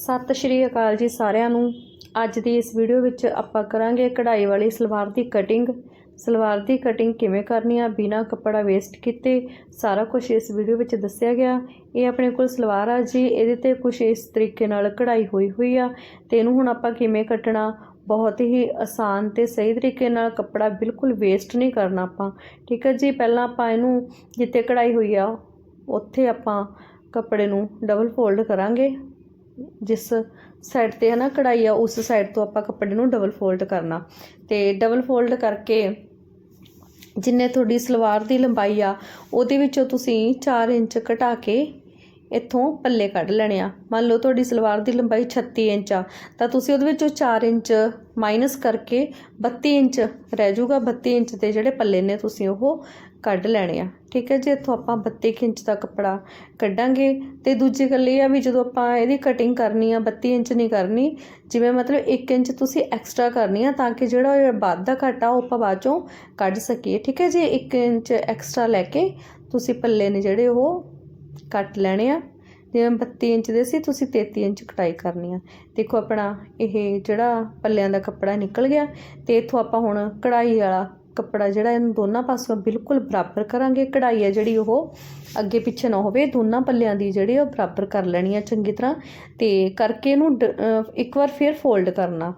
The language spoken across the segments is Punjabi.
ਸਤਿ ਸ਼੍ਰੀ ਅਕਾਲ ਜੀ ਸਾਰਿਆਂ ਨੂੰ। ਅੱਜ ਦੀ ਇਸ ਵੀਡੀਓ ਵਿੱਚ ਆਪਾਂ ਕਰਾਂਗੇ ਕਢਾਈ ਵਾਲੀ ਸਲਵਾਰ ਦੀ ਕਟਿੰਗ ਸਲਵਾਰ ਦੀ ਕਟਿੰਗ ਕਿਵੇਂ ਕਰਨੀ ਆ, ਬਿਨਾ ਕੱਪੜਾ ਵੇਸਟ ਕੀਤੇ, ਸਾਰਾ ਕੁਝ ਇਸ ਵੀਡੀਓ ਵਿੱਚ ਦੱਸਿਆ ਗਿਆ। ਇਹ ਆਪਣੇ ਕੋਲ ਸਲਵਾਰ ਆ ਜੀ, ਇਹਦੇ ਤੇ ਕੁਝ ਇਸ ਤਰੀਕੇ ਨਾਲ ਕਢਾਈ ਹੋਈ ਹੋਈ ਆ ਤੇ ਇਹਨੂੰ ਹੁਣ ਆਪਾਂ ਕਿਵੇਂ ਕੱਟਣਾ, ਬਹੁਤ ਹੀ ਆਸਾਨ ਤੇ ਸਹੀ ਤਰੀਕੇ ਨਾਲ ਕੱਪੜਾ ਬਿਲਕੁਲ ਵੇਸਟ ਨਹੀਂ ਕਰਨਾ ਆਪਾਂ। ਠੀਕ ਹੈ ਜੀ, ਪਹਿਲਾਂ ਆਪਾਂ ਇਹਨੂੰ ਜਿੱਥੇ ਕਢਾਈ ਹੋਈ ਆ, ਉੱਥੇ ਆਪਾਂ ਕੱਪੜੇ ਨੂੰ ਡਬਲ ਫੋਲਡ ਕਰਾਂਗੇ। ਜਿਸ ਸਾਈਡ ਤੇ ਹੈ ਨਾ ਕਢਾਈ ਆ, ਉਸ ਸਾਈਡ ਤੋਂ ਆਪਾਂ ਕੱਪੜੇ ਨੂੰ ਡਬਲ ਫੋਲਡ ਕਰਨਾ। ਤੇ ਡਬਲ ਫੋਲਡ ਕਰਕੇ ਜਿੰਨੇ ਤੁਹਾਡੀ ਸਲਵਾਰ ਦੀ ਲੰਬਾਈ ਆ, ਉਹਦੇ ਵਿੱਚੋਂ ਤੁਸੀਂ 4 ਇੰਚ ਘਟਾ ਕੇ ਇੱਥੋਂ ਪੱਲੇ ਕੱਢ ਲੈਣੇ ਆ। ਮੰਨ ਲਓ ਤੁਹਾਡੀ ਸਲਵਾਰ ਦੀ ਲੰਬਾਈ 36 ਇੰਚ ਆ, ਤਾਂ ਤੁਸੀਂ ਉਹਦੇ ਵਿੱਚੋਂ 4 ਇੰਚ ਮਾਈਨਸ ਕਰਕੇ 32 ਇੰਚ ਰਹਿ ਜਾਊਗਾ। 32 ਇੰਚ ਦੇ ਜਿਹੜੇ ਪੱਲੇ ਨੇ ਤੁਸੀਂ ਉਹ ਕੱਢ ਲੈਣੇ ਆ। ਠੀਕ ਹੈ ਜੇ, ਇੱਥੋਂ ਆਪਾਂ 32 ਕੁ ਇੰਚ ਦਾ ਕੱਪੜਾ ਕੱਢਾਂਗੇ। ਤੇ ਦੂਜੀ ਗੱਲ ਇਹ ਆ ਵੀ ਜਦੋਂ ਆਪਾਂ ਇਹਦੀ ਕਟਿੰਗ ਕਰਨੀ ਆ 32 ਇੰਚ ਨਹੀਂ ਕਰਨੀ, ਜਿਵੇਂ ਮਤਲਬ 1 ਇੰਚ ਤੁਸੀਂ ਐਕਸਟਰਾ ਕਰਨੀ ਆ, ਤਾਂ ਕਿ ਜਿਹੜਾ ਬਾਅਦ ਦਾ ਘਾਟਾ ਉਹ ਆਪਾਂ ਬਾਅਦ ਚੋਂ ਕੱਢ ਸਕੀਏ। ਠੀਕ ਹੈ ਜੀ 1 ਇੰਚ ਐਕਸਟਰਾ ਲੈ ਕੇ ਤੁਸੀਂ ਪੱਲੇ ਨੇ ਜਿਹੜੇ ਉਹ ਕੱਟ ਲੈਣੇ ਆ, ਜਿਵੇਂ 32 ਇੰਚ ਦੇ ਸੀ, ਤੁਸੀਂ 33 ਇੰਚ ਕਟਾਈ ਕਰਨੀ ਆ। ਦੇਖੋ ਆਪਣਾ ਇਹ ਜਿਹੜਾ ਪੱਲਿਆਂ ਦਾ ਕੱਪੜਾ ਨਿਕਲ ਗਿਆ ਤੇ ਇੱਥੋਂ ਆਪਾਂ ਹੁਣ ਕਢਾਈ ਵਾਲਾ ਕੱਪੜਾ ਜਿਹੜਾ ਇਹਨੂੰ ਦੋਨਾਂ ਪਾਸੋਂ ਬਿਲਕੁਲ ਬਰਾਬਰ ਕਰਾਂਗੇ। ਕਢਾਈ ਹੈ ਜਿਹੜੀ ਉਹ ਅੱਗੇ ਪਿੱਛੇ ਨਾ ਹੋਵੇ, ਦੋਨਾਂ ਪੱਲਿਆਂ ਦੀ ਜਿਹੜੀ ਉਹ ਬਰਾਬਰ ਕਰ ਲੈਣੀ ਆ ਚੰਗੀ ਤਰ੍ਹਾਂ। ਤੇ ਕਰਕੇ ਇਹਨੂੰ ਡ- ਇੱਕ ਵਾਰ ਫਿਰ ਫੋਲਡ ਕਰਨਾ।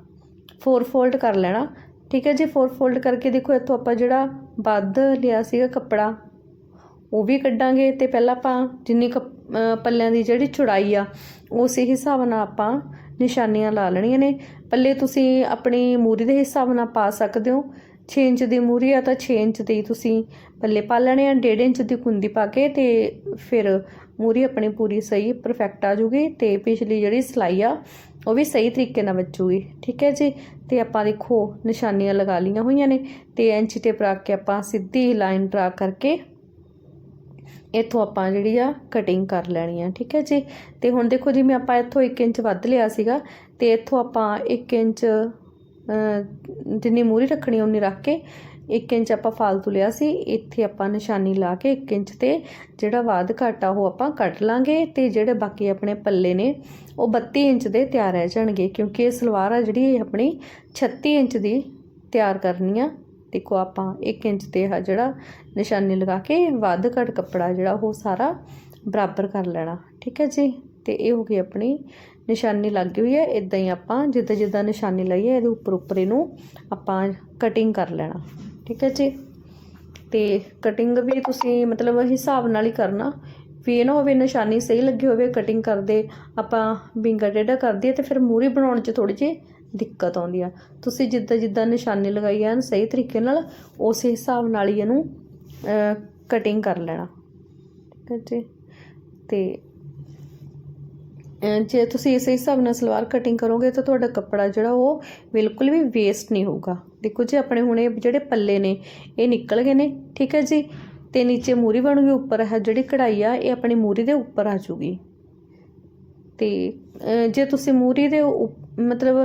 ਫੋਰ ਫੋਲਡ ਕਰ ਲੈਣਾ। ਠੀਕ ਹੈ ਜੀ, ਫੋਰ ਫੋਲਡ ਕਰਕੇ ਦੇਖੋ ਇੱਥੋਂ ਆਪਾਂ ਜਿਹੜਾ ਵੱਧ ਲਿਆ ਸੀਗਾ ਕੱਪੜਾ ਉਹ ਵੀ ਕੱਢਾਂਗੇ ਤੇ ਪਹਿਲਾਂ ਆਪਾਂ ਜਿੰਨੀ ਕ ਪੱਲਿਆਂ ਦੀ ਜਿਹੜੀ ਚੌੜਾਈ ਆ, ਉਸੇ ਹਿਸਾਬ ਨਾਲ ਆਪਾਂ ਨਿਸ਼ਾਨੀਆਂ ਲਾ ਲੈਣੀਆਂ ਨੇ। ਪੱਲੇ ਤੁਸੀਂ ਆਪਣੀ ਮੂਰੀ ਦੇ ਹਿਸਾਬ ਨਾਲ ਪਾ ਸਕਦੇ ਹੋ। 6 ਇੰਚ ਦੀ ਮੂਰੀ ਆ ਤਾਂ 6 ਇੰਚ ਦੀ ਤੁਸੀਂ ਪੱਲੇ ਪਾ ਲੈਣੇ ਆ 1.5 ਇੰਚ ਦੀ ਕੁੰਦੀ ਪਾ ਕੇ ਤੇ ਫਿਰ ਮੂਰੀ ਆਪਣੀ ਪੂਰੀ ਸਹੀ ਪਰਫੈਕਟ ਆ ਜੂਗੀ ਤੇ ਪਿਛਲੀ ਜਿਹੜੀ ਸਲਾਈ ਆ, ਉਹ ਵੀ ਸਹੀ ਤਰੀਕੇ ਨਾਲ ਵੱਜੂਗੀ। ਠੀਕ ਹੈ ਜੀ? ਤੇ ਆਪਾਂ ਦੇਖੋ ਨਿਸ਼ਾਨੀਆਂ ਲਗਾ ਲਈਆਂ ਹੋਈਆਂ ਨੇ ਤੇ ਇੰਚ ਟੇਪ ਰੱਖ ਕੇ ਆਪਾਂ ਸਿੱਧੀ ਲਾਈਨ ਡਰਾ ਕਰਕੇ ਇੱਥੋਂ ਆਪਾਂ ਜਿਹੜੀ ਆ ਕਟਿੰਗ ਕਰ ਲੈਣੀ ਆ, ਠੀਕ ਹੈ ਜੀ? ਤੇ ਹੁਣ ਦੇਖੋ ਜਿਵੇਂ ਆਪਾਂ ਇੱਥੋਂ 1 ਇੰਚ ਵੱਧ ਲਿਆ ਸੀਗਾ ਤੇ ਇੱਥੋਂ ਆਪਾਂ 1 ਇੰਚ ਜਿੰਨੀ ਮੂਰੀ ਰੱਖਣੀ ਉਨੀ ਰੱਖ ਕੇ 1 ਇੰਚ ਆਪਾਂ ਫਾਲਤੂ ਲਿਆ ਸੀ। ਇੱਥੇ ਆਪਾਂ ਨਿਸ਼ਾਨੀ ਲਾ ਕੇ 1 ਇੰਚ ਤੇ ਜਿਹੜਾ ਵਾਧ ਘਾਟਾ ਉਹ ਆਪਾਂ ਕੱਟ ਲਾਂਗੇ ਤੇ ਜਿਹੜੇ ਬਾਕੀ ਆਪਣੇ ਪੱਲੇ ਨੇ, ਉਹ 32 ਇੰਚ ਦੇ ਤਿਆਰ ਰਹਿ ਜਾਣਗੇ, ਕਿਉਂਕਿ ਇਹ ਸਲਵਾਰ ਆ ਜਿਹੜੀ ਇਹ ਆਪਣੀ 36 ਇੰਚ ਦੀ ਤਿਆਰ ਕਰਨੀ ਆ। ਦੇਖੋ ਆਪਾਂ 1 ਇੰਚ ਤੇ ਆ ਜਿਹੜਾ ਨਿਸ਼ਾਨੀ ਲਗਾ ਕੇ ਵੱਧ ਘੱਟ ਕੱਪੜਾ ਜਿਹੜਾ ਉਹ ਸਾਰਾ ਬਰਾਬਰ ਕਰ ਲੈਣਾ, ਠੀਕ ਹੈ ਜੀ? ਤੇ ਇਹ ਹੋ ਗਈ ਆਪਣੀ ਨਿਸ਼ਾਨੀ ਲੱਗ ਗਈ ਹੈ ਇਦਾਂ ਹੀ ਆਪਾਂ ਜਿੱਦਾਂ ਜਿੱਦਾਂ ਨਿਸ਼ਾਨੀ ਲਈ ਹੈ ਇਹਦੇ ਉੱਪਰ ਉੱਪਰ ਇਹਨੂੰ ਆਪਾਂ ਕਟਿੰਗ ਕਰ ਲੈਣਾ, ਠੀਕ ਹੈ ਜੀ? ਤੇ ਕਟਿੰਗ ਵੀ ਤੁਸੀਂ ਮਤਲਬ ਹਿਸਾਬ ਨਾਲ ਹੀ ਕਰਨਾ, ਵੀ ਇਹ ਨਾ ਹੋਵੇ ਨਿਸ਼ਾਨੀ ਸਹੀ ਲੱਗੀ ਹੋਵੇ ਕਟਿੰਗ ਕਰਦੇ ਆਪਾਂ ਬਿੰਗਾ ਟੇਢਾ ਕਰਦੀ ਹੈ ਤੇ ਫਿਰ ਮੂਰੀ ਬਣਾਉਣ 'ਚ ਥੋੜੀ ਜਿਹੀ ਦਿੱਕਤ ਆਉਂਦੀ ਆ। ਤੁਸੀਂ ਜਿੱਦਾਂ ਜਿੱਦਾਂ ਨਿਸ਼ਾਨੀ ਲਗਾਈ ਹੈ ਸਹੀ ਤਰੀਕੇ ਨਾਲ, ਉਸੇ ਹਿਸਾਬ ਨਾਲ ਹੀ ਇਹਨੂੰ ਕਟਿੰਗ ਕਰ ਲੈਣਾ। ਠੀਕ ਹੈ ਜੀ? ਤੇ ਜੇ ਤੁਸੀਂ ਇਸੇ ਹਿਸਾਬ ਨਾਲ ਸਲਵਾਰ ਕਟਿੰਗ ਕਰੋਗੇ ਤਾਂ ਤੁਹਾਡਾ ਕੱਪੜਾ ਜਿਹੜਾ ਉਹ ਬਿਲਕੁਲ ਵੀ ਵੇਸਟ ਨਹੀਂ ਹੋਊਗਾ। ਦੇਖੋ ਜੀ, ਆਪਣੇ ਹੁਣ ਇਹ ਜਿਹੜੇ ਪੱਲੇ ਨੇ, ਇਹ ਨਿਕਲ ਗਏ ਨੇ। ਠੀਕ ਹੈ ਜੀ? ਤੇ ਨੀਚੇ ਮੂਰੀ ਬਣੂਗੀ, ਉੱਪਰ ਹੈ ਜਿਹੜੀ ਕਢਾਈ ਆ, ਇਹ ਆਪਣੀ ਮੂਰੀ ਦੇ ਉੱਪਰ ਆ ਜੂਗੀ ਤੇ ਜੇ ਤੁਸੀਂ ਮੂਰੀ ਦੇ ਉਪ- ਮਤਲਬ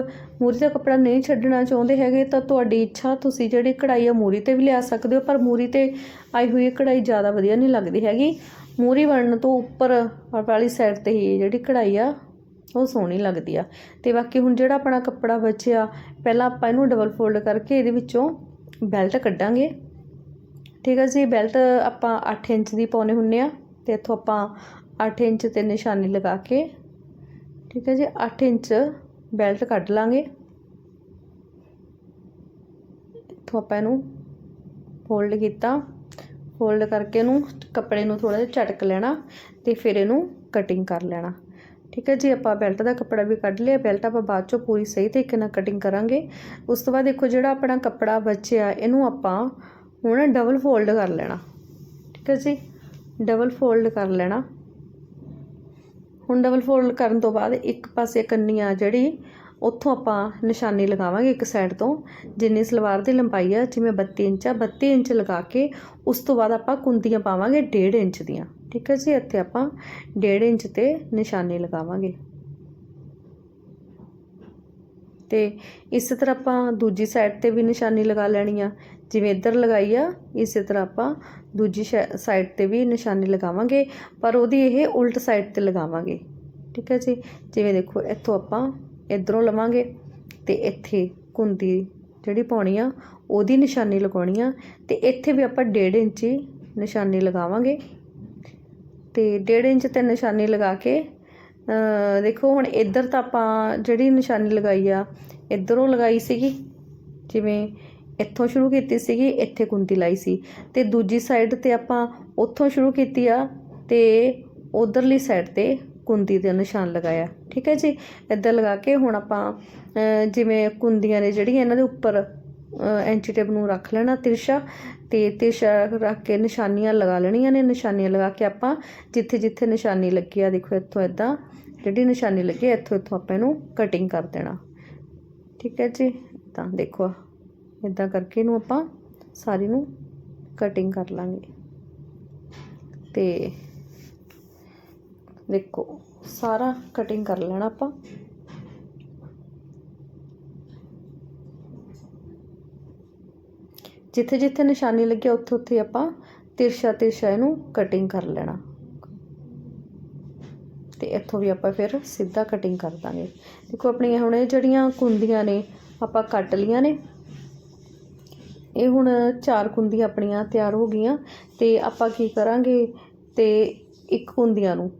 ਮੂਰੀ ਦਾ ਕੱਪੜਾ ਨਹੀਂ ਛੱਡਣਾ ਚਾਹੁੰਦੇ ਹੈਗੇ, ਤਾਂ ਤੁਹਾਡੀ ਇੱਛਾ ਤੁਸੀਂ ਜਿਹੜੀ ਕਢਾਈ ਆ ਮੂਰੀ ਤੇ ਵੀ ਲਿਆ ਸਕਦੇ ਹੋ, ਪਰ ਮੂਰੀ ਤੇ ਆਈ ਹੋਈ ਕਢਾਈ ਜ਼ਿਆਦਾ ਵਧੀਆ ਨਹੀਂ ਲੱਗਦੀ ਹੈਗੀ। ਮੂਰੀ ਬਣਨ ਤੋਂ ਉੱਪਰ ਵਾਲੀ ਸਾਈਡ ਤੇ ਹੀ ਜਿਹੜੀ ਕਢਾਈ ਆ, ਉਹ ਸੋਹਣੀ ਲੱਗਦੀ ਆ। ਤੇ ਬਾਕੀ ਹੁਣ ਜਿਹੜਾ ਆਪਣਾ ਕੱਪੜਾ ਬਚਿਆ, ਪਹਿਲਾਂ ਆਪਾਂ ਇਹਨੂੰ ਡਬਲ ਫੋਲਡ ਕਰਕੇ ਇਹਦੇ ਵਿੱਚੋਂ ਬੈਲਟ ਕੱਢਾਂਗੇ। ਠੀਕ ਹੈ ਜੀ ਬੈਲਟ ਆਪਾਂ 8 ਇੰਚ ਦੀ ਪਾਉਨੇ ਹੁੰਨੇ ਆ, ਤੇ ਇੱਥੋਂ ਆਪਾਂ 8 ਇੰਚ ਤੇ ਨਿਸ਼ਾਨੀ ਲਗਾ ਕੇ ਠੀਕ ਹੈ ਜੀ 8 ਇੰਚ ਬੈਲਟ ਕੱਢ ਲਾਂਗੇ। ਇੱਥੋਂ ਆਪਾਂ ਇਹਨੂੰ ਫੋਲਡ ਕੀਤਾ। ਫੋਲਡ ਕਰਕੇ ਇਹਨੂੰ ਕੱਪੜੇ ਨੂੰ ਥੋੜਾ ਜਿਹਾ ਝਟਕ ਲੈਣਾ ਤੇ ਫਿਰ ਇਹਨੂੰ ਕਟਿੰਗ ਕਰ ਲੈਣਾ। ਠੀਕ ਹੈ ਜੀ, ਆਪਾਂ ਬੈਲਟ ਦਾ ਕੱਪੜਾ ਵੀ ਕੱਢ ਲਿਆ। ਬੈਲਟ ਆਪਾਂ ਬਾਅਦ ਚੋਂ ਪੂਰੀ ਸਹੀ ਤਰੀਕੇ ਨਾਲ ਕਟਿੰਗ ਕਰਾਂਗੇ। ਉਸ ਤੋਂ ਬਾਅਦ ਦੇਖੋ ਜਿਹੜਾ ਆਪਣਾ ਕੱਪੜਾ ਬਚਿਆ, ਇਹਨੂੰ ਆਪਾਂ ਹੁਣ ਡਬਲ ਫੋਲਡ ਕਰ ਲੈਣਾ। ਠੀਕ ਹੈ ਜੀ ਡਬਲ ਫੋਲਡ ਕਰ ਲੈਣਾ। ਹੁਣ ਡਬਲ ਫੋਲਡ ਕਰਨ ਤੋਂ ਬਾਅਦ ਇੱਕ ਪਾਸੇ ਕੰਨੀਆਂ ਜਿਹੜੀ, ਉੱਥੋਂ ਆਪਾਂ ਨਿਸ਼ਾਨੀ ਲਗਾਵਾਂਗੇ ਇੱਕ ਸਾਈਡ ਤੋਂ, ਜਿੰਨੀ ਸਲਵਾਰ ਦੀ ਲੰਬਾਈ ਆ, ਜਿਵੇਂ 32 ਇੰਚ ਆ 32 ਇੰਚ ਲਗਾ ਕੇ ਉਸ ਤੋਂ ਬਾਅਦ ਆਪਾਂ ਕੁੰਦੀਆਂ ਪਾਵਾਂਗੇ 1.5 ਇੰਚ ਦੀਆਂ। ਠੀਕ ਹੈ ਜੀ? ਇੱਥੇ ਆਪਾਂ 1.5 ਇੰਚ ਤੇ ਨਿਸ਼ਾਨੀ ਲਗਾਵਾਂਗੇ। ਤੇ ਇਸੇ ਤਰ੍ਹਾਂ ਆਪਾਂ ਦੂਜੀ ਸਾਈਡ ਤੇ ਵੀ ਨਿਸ਼ਾਨੀ ਲਗਾ ਲੈਣੀ ਆ। ਜਿਵੇਂ ਇੱਧਰ ਲਗਾਈ ਆ, ਇਸੇ ਤਰ੍ਹਾਂ ਆਪਾਂ ਦੂਜੀ ਸਾਈਡ ਤੇ ਵੀ ਨਿਸ਼ਾਨੀ ਲਗਾਵਾਂਗੇ, ਪਰ ਉਹਦੀ ਇਹ ਉਲਟ ਸਾਈਡ ਤੇ ਲਗਾਵਾਂਗੇ। ਠੀਕ ਹੈ ਜੀ? ਜਿਵੇਂ ਦੇਖੋ, ਇੱਥੋਂ ਆਪਾਂ ਇਧਰੋਂ ਲਵਾਂਗੇ ਤੇ ਇੱਥੇ ਕੁੰਦੀ ਜਿਹੜੀ ਪਾਉਣੀ ਆ, ਉਹਦੀ ਨਿਸ਼ਾਨੀ ਲਗਾਉਣੀ ਆ ਤੇ ਇੱਥੇ ਵੀ ਆਪਾਂ 1.5 ਇੰਚੀ ਨਿਸ਼ਾਨੀ ਲਗਾਵਾਂਗੇ। ਤੇ 1.5 ਇੰਚ ਤੇ ਨਿਸ਼ਾਨੀ ਲਗਾ ਕੇ ਦੇਖੋ, ਹੁਣ ਇੱਧਰ ਤਾਂ ਆਪਾਂ ਜਿਹੜੀ ਨਿਸ਼ਾਨੀ ਲਗਾਈ ਆ, ਇੱਧਰੋਂ ਲਗਾਈ ਸੀਗੀ, ਜਿਵੇਂ ਇੱਥੋਂ ਸ਼ੁਰੂ ਕੀਤੀ ਸੀਗੀ, ਇੱਥੇ ਕੁੰਤੀ ਲਾਈ ਸੀ। ਤੇ ਦੂਜੀ ਸਾਈਡ ਤੇ ਆਪਾਂ ਉੱਥੋਂ ਸ਼ੁਰੂ ਕੀਤੀ ਆ ਤੇ ਉਧਰਲੀ ਸਾਈਡ ਤੇ ਕੁੰਦੀ ਦਾ ਨਿਸ਼ਾਨ ਲਗਾਇਆ। ਠੀਕ ਹੈ ਜੀ? ਇੱਧਰ ਲਗਾ ਕੇ ਹੁਣ ਆਪਾਂ ਜਿਵੇਂ ਕੁੰਦੀਆਂ ਨੇ ਜਿਹੜੀਆਂ ਇਹਨਾਂ ਦੇ ਉੱਪਰ ਐਂਚੀ ਟੇਪ ਨੂੰ ਰੱਖ ਲੈਣਾ ਤਿਰਸ਼ਾ ਤੇ ਤਿਰਸ਼ਾ ਰੱਖ ਕੇ ਨਿਸ਼ਾਨੀਆਂ ਲਗਾ ਲੈਣੀਆਂ ਨੇ ਨਿਸ਼ਾਨੀਆਂ ਲਗਾ ਕੇ ਆਪਾਂ ਜਿੱਥੇ ਜਿੱਥੇ ਨਿਸ਼ਾਨੀ ਲੱਗੀ ਆ ਦੇਖੋ ਇੱਥੋਂ ਇਦਾਂ ਜਿਹੜੀ ਨਿਸ਼ਾਨੀ ਲੱਗੀ ਆ, ਇੱਥੋਂ ਇੱਥੋਂ ਆਪਾਂ ਇਹਨੂੰ ਕਟਿੰਗ ਕਰ ਦੇਣਾ। ਠੀਕ ਹੈ ਜੀ? ਤਾਂ ਦੇਖੋ ਇਦਾਂ ਕਰਕੇ ਇਹਨੂੰ ਆਪਾਂ ਸਾਰੀ ਨੂੰ ਕਟਿੰਗ ਕਰ ਲਾਂਗੇ। ਤੇ ਦੇਖੋ ਸਾਰਾ ਕਟਿੰਗ ਕਰ ਲੈਣਾ ਆਪਾਂ। ਜਿੱਥੇ ਜਿੱਥੇ ਨਿਸ਼ਾਨੀ ਲੱਗੀ ਉੱਥੇ ਉੱਥੇ ਆਪਾਂ ਤਿਰਛਾ ਤਿਰਛਾ ਇਹਨੂੰ ਕਟਿੰਗ ਕਰ ਲੈਣਾ। ਤੇ ਇੱਥੋਂ ਵੀ ਆਪਾਂ ਫਿਰ ਸਿੱਧਾ ਕਟਿੰਗ ਕਰ ਦਾਂਗੇ। ਦੇਖੋ, ਆਪਣੀਆਂ ਹੁਣ ਇਹ ਜਿਹੜੀਆਂ ਕੁੰਦੀਆਂ ਨੇ, ਆਪਾਂ ਕੱਟ ਲੀਆਂ ਨੇ। ਇਹ ਹੁਣ ਚਾਰ ਕੁੰਦੀਆਂ ਆਪਣੀਆਂ ਤਿਆਰ ਹੋ ਗਈਆਂ ਤੇ ਆਪਾਂ ਕੀ ਕਰਾਂਗੇ? ਤੇ ਇੱਕ ਕੁੰਦੀਆਂ ਨੂੰ,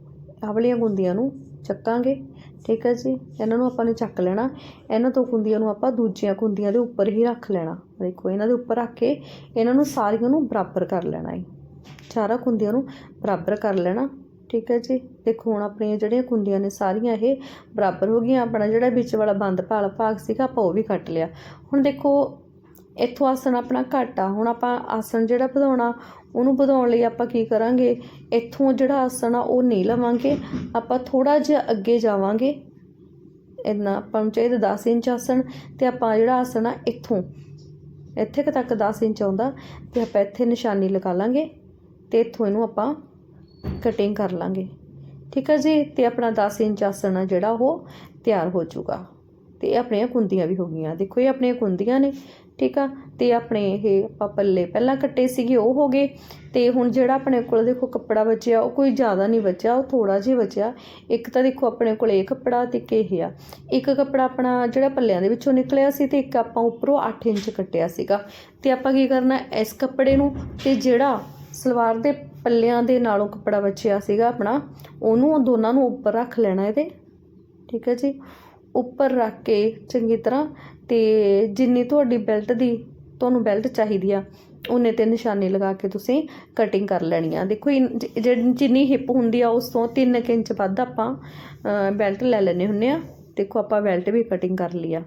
ਆਹ ਵਾਲੀਆਂ ਕੁੰਦੀਆਂ ਨੂੰ ਚੱਕਾਂਗੇ। ਠੀਕ ਹੈ ਜੀ? ਇਹਨਾਂ ਨੂੰ ਆਪਾਂ ਨੇ ਚੱਕ ਲੈਣਾ। ਇਹਨਾਂ ਤੋਂ ਕੁੰਦੀਆਂ ਨੂੰ ਆਪਾਂ ਦੂਜੀਆਂ ਕੁੰਦੀਆਂ ਦੇ ਉੱਪਰ ਹੀ ਰੱਖ ਲੈਣਾ। ਦੇਖੋ, ਇਹਨਾਂ ਦੇ ਉੱਪਰ ਰੱਖ ਕੇ ਇਹਨਾਂ ਨੂੰ ਸਾਰੀਆਂ ਨੂੰ ਬਰਾਬਰ ਕਰ ਲੈਣਾ ਹੈ। ਚਾਰਾਂ ਕੁੰਦੀਆਂ ਨੂੰ ਬਰਾਬਰ ਕਰ ਲੈਣਾ। ਠੀਕ ਹੈ ਜੀ? ਦੇਖੋ, ਹੁਣ ਆਪਣੀਆਂ ਜਿਹੜੀਆਂ ਕੁੰਦੀਆਂ ਨੇ ਸਾਰੀਆਂ ਇਹ ਬਰਾਬਰ ਹੋ ਗਈਆਂ। ਆਪਣਾ ਜਿਹੜਾ ਵਿੱਚ ਵਾਲਾ ਬੰਦ ਭਾਲ ਭਾਗ ਸੀਗਾ, ਆਪਾਂ ਉਹ ਵੀ ਕੱਟ ਲਿਆ। ਹੁਣ ਦੇਖੋ ਇੱਥੋਂ ਆਸਣ ਆਪਣਾ ਘੱਟ ਆ। ਹੁਣ ਆਪਾਂ ਆਸਣ ਜਿਹੜਾ ਵਧਾਉਣਾ, ਉਹਨੂੰ ਵਧਾਉਣ ਲਈ ਆਪਾਂ ਕੀ ਕਰਾਂਗੇ? ਇੱਥੋਂ ਜਿਹੜਾ ਆਸਣ ਆ, ਉਹ ਨਹੀਂ ਲਵਾਂਗੇ। ਆਪਾਂ ਥੋੜਾ ਜਿਹਾ ਅੱਗੇ ਜਾਵਾਂਗੇ। ਇੰਨਾ ਆਪਾਂ ਨੂੰ ਚਾਹੀਦਾ 10 ਇੰਚ ਆਸਣ ਤੇ ਆਪਾਂ ਜਿਹੜਾ ਆਸਣ ਆ, ਇੱਥੋਂ। ਇੱਥੇ ਤੱਕ 10 ਇੰਚ ਆਉਂਦਾ ਤੇ ਆਪਾਂ ਇੱਥੇ ਨਿਸ਼ਾਨੀ ਲਗਾ ਲਾਂਗੇ ਤੇ ਇੱਥੋਂ ਇਹਨੂੰ ਆਪਾਂ ਕਟਿੰਗ ਕਰ ਲਾਂਗੇ। ਠੀਕ ਹੈ ਜੀ? ਤੇ ਆਪਣਾ 10 ਇੰਚ ਆਸਣ ਆ ਜਿਹੜਾ ਉਹ ਤਿਆਰ ਹੋ ਜਾਊਗਾ। ਤੇ ਇਹ ਆਪਣੀਆਂ ਕੁੰਦੀਆਂ ਵੀ ਹੋ ਗਈਆਂ। ਦੇਖੋ, ਇਹ ਆਪਣੀਆਂ ਕੁੰਦੀਆਂ ਨੇ। ਠੀਕ ਆ? ਤੇ ਆਪਣੇ ਇਹ ਆਪਾਂ ਪੱਲੇ ਪਹਿਲਾਂ ਕੱਟੇ ਸੀਗੇ, ਉਹ ਹੋ ਗਏ। ਤੇ ਹੁਣ ਜਿਹੜਾ ਆਪਣੇ ਕੋਲ ਦੇਖੋ ਕੱਪੜਾ ਬਚਿਆ, ਉਹ ਕੋਈ ਜ਼ਿਆਦਾ ਨਹੀਂ ਬਚਿਆ, ਉਹ ਥੋੜਾ ਜਿਹਾ ਬਚਿਆ। ਇੱਕ ਤਾਂ ਦੇਖੋ ਆਪਣੇ ਕੋਲ ਇਹ ਕੱਪੜਾ ਤੇ ਇੱਕ ਇਹ ਆ। ਇੱਕ ਕੱਪੜਾ ਆਪਣਾ ਜਿਹੜਾ ਪੱਲਿਆਂ ਦੇ ਵਿੱਚੋਂ ਨਿਕਲਿਆ ਸੀ ਤੇ ਇੱਕ ਆਪਾਂ ਉੱਪਰੋਂ 8 ਇੰਚ ਕੱਟਿਆ ਸੀਗਾ। ਤੇ ਆਪਾਂ ਕੀ ਕਰਨਾ ਇਸ ਕੱਪੜੇ ਨੂੰ, ਤੇ ਜਿਹੜਾ ਸਲਵਾਰ ਦੇ ਪੱਲਿਆਂ ਦੇ ਨਾਲੋਂ ਕੱਪੜਾ ਬਚਿਆ ਸੀਗਾ ਆਪਣਾ, ਉਹਨੂੰ ਉਹ ਦੋਨਾਂ ਨੂੰ ਉੱਪਰ ਰੱਖ ਲੈਣਾ ਇਹਦੇ। ਠੀਕ ਹੈ ਜੀ? ਉੱਪਰ ਰੱਖ ਕੇ ਚੰਗੀ ਤਰ੍ਹਾਂ ਤੇ ਜਿੰਨੀ ਤੁਹਾਡੀ ਬੈਲਟ ਦੀ ਤੁਹਾਨੂੰ ਬੈਲਟ ਚਾਹੀਦੀ ਆ, ਉਹਨੇ ਤੇ ਨਿਸ਼ਾਨੀ ਲਗਾ ਕੇ ਤੁਸੀਂ ਕਟਿੰਗ ਕਰ ਲੈਣੀ ਆ। ਦੇਖੋ, ਇਨ- ਜਿੰਨੀ ਹਿੱਪ ਹੁੰਦੀ ਆ, ਉਸ ਤੋਂ 3 ਇੰਚ ਵੱਧ ਆਪਾਂ ਬੈਲਟ ਲੈ ਲੈਣੇ ਹੁੰਨੇ ਆ। ਦੇਖੋ, ਆਪਾਂ ਬੈਲਟ ਵੀ ਕਟਿੰਗ ਕਰ ਲਈ ਆ।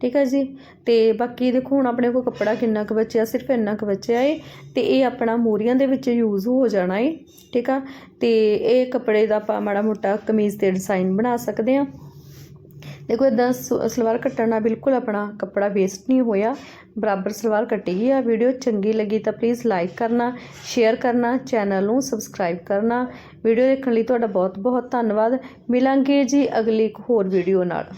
ਠੀਕ ਹੈ ਜੀ? ਤੇ ਬਾਕੀ ਦੇਖੋ, ਹੁਣ ਆਪਣੇ ਕੋਲ ਕੱਪੜਾ ਕਿੰਨਾ ਕੁ ਬਚਿਆ, ਸਿਰਫ ਇੰਨਾ ਕੁ ਬਚਿਆ ਏ ਤੇ ਇਹ ਆਪਣਾ ਮੋਰੀਆਂ ਦੇ ਵਿੱਚ ਯੂਜ਼ ਹੋ ਜਾਣਾ ਏ। ਠੀਕ ਆ? ਤੇ ਇਹ ਕੱਪੜੇ ਦਾ ਆਪਾਂ ਮਾੜਾ ਮੋਟਾ ਕਮੀਜ਼ ਤੇ ਡਿਜ਼ਾਈਨ ਬਣਾ ਸਕਦੇ ਆ। ਦੇਖੋ ਇਦਾਂ ਸਲਵਾਰ ਕੱਟਣ ਨਾਲ ਬਿਲਕੁਲ ਆਪਣਾ ਕੱਪੜਾ ਵੇਸਟ ਨਹੀਂ ਹੋਇਆ। ਬਰਾਬਰ ਸਲਵਾਰ ਕੱਟੀ ਗਈ ਆ ਵੀਡੀਓ, ਚੰਗੀ ਲੱਗੀ ਤਾਂ ਪਲੀਜ਼ ਲਾਈਕ ਕਰਨਾ ਸ਼ੇਅਰ ਕਰਨਾ ਚੈਨਲ ਨੂੰ ਸਬਸਕ੍ਰਾਈਬ ਕਰਨਾ। ਵੀਡੀਓ ਦੇਖਣ ਲਈ ਤੁਹਾਡਾ ਬਹੁਤ ਬਹੁਤ ਧੰਨਵਾਦ। ਮਿਲਾਂਗੇ ਜੀ ਅਗਲੀ ਇੱਕ ਹੋਰ ਵੀਡੀਓ ਨਾਲ।